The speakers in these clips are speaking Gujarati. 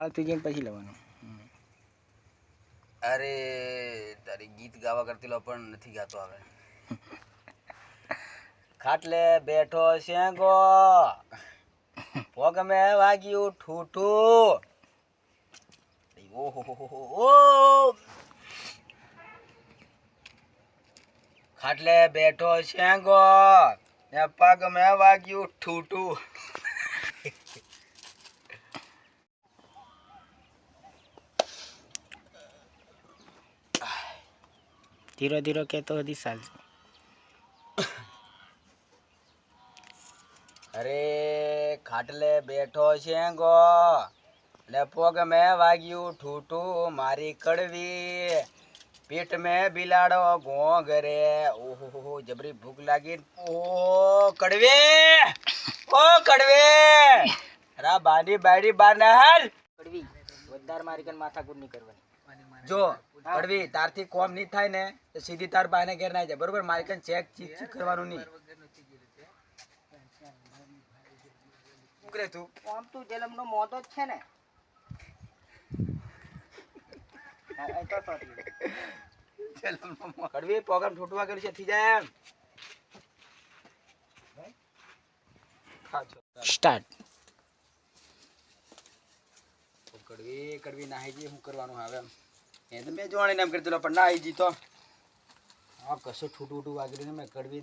આવતી જઈને પછી લેવાનું હમ. અરે તારી ગીત ગાવા કરતી લો પણ નથી ગાતો હવે ખાટલે બેઠો શેંગો પગ મે વાગ્યું ઠૂઠું ઓહો હો હો હો ઓ ખાટલે બેઠો શેંગો ને પગ મે વાગ્યું ઠૂઠું ધીરો ધીરો કહેતો હતી ચાલશે અરે, ખાટલે બેઠો શેંગો ને પોગ મેં વાગ્યું ઠૂઠું મારી કડવી. પેટ મેં બિલાડો ઘોંઘરે ઓહો, જબરી ભૂખ લાગી. ઓ, કડવે! ઓ, કડવે! રા બાડી બાડી બાર ના હાલ કડવી. વધારે મારી કન માથાકૂટ નહીં કરવાની. જો કડવી તારથી કોમ નહીં થાય ને તો સીધી તાર બાને ઘેર ના જાય. બરોબર? મારી ચેક ચીક ચીક કરવાનું નહીં. ઉકરે તું. કોમ તું જલમનો મોતો જ છે ને. કડવી પ્રોગ્રામ છૂટવા કર્યું છે થઈ જાય એમ. સ્ટાર્ટ. કડવી કડવી નાહી જઈએ શું કરવાનું આવે એમ. એ તો મેં જોવાને એમ કરતો પણ ના જીતો હા કશું ઠૂટું ઠૂટું વાગેલું ને મેં કડવી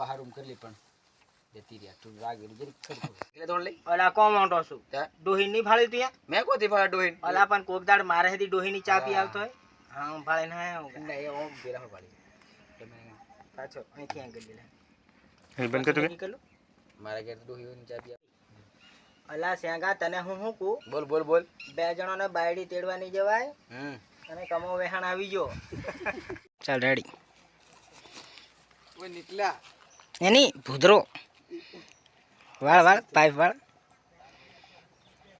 બહાર રૂમ કરી પણ જતી રહ્યા તું વાગેલું જરીક ખડખડ. એટલે તો લઈ. ઓલા કોમ મોટો છું. ત્યાં ની ફાળી તું મેં કોથી ફાડા ડોહીન? ઓલા પણ કોક દાડ મારે હતી ડોહી ની ચા પી આવતો હોય. હા હું ના આવ્યો ના એ ઓમ પાછો અહીંથી આગળ લે બંધ કરતું નીકળું મારા ઘેર તો ડોહી ચા પી અલા શેંગા તને હું શું કહું બોલ બોલ બોલ. બે જણોને બાયડી તેડવાની જવાય? હમ. અને કમો વેહાણ આવી જો ચાલ રેડી ઓય નીકળ્યા. એની ભૂદરો. વાળ વાળ પાઇપ વાળ.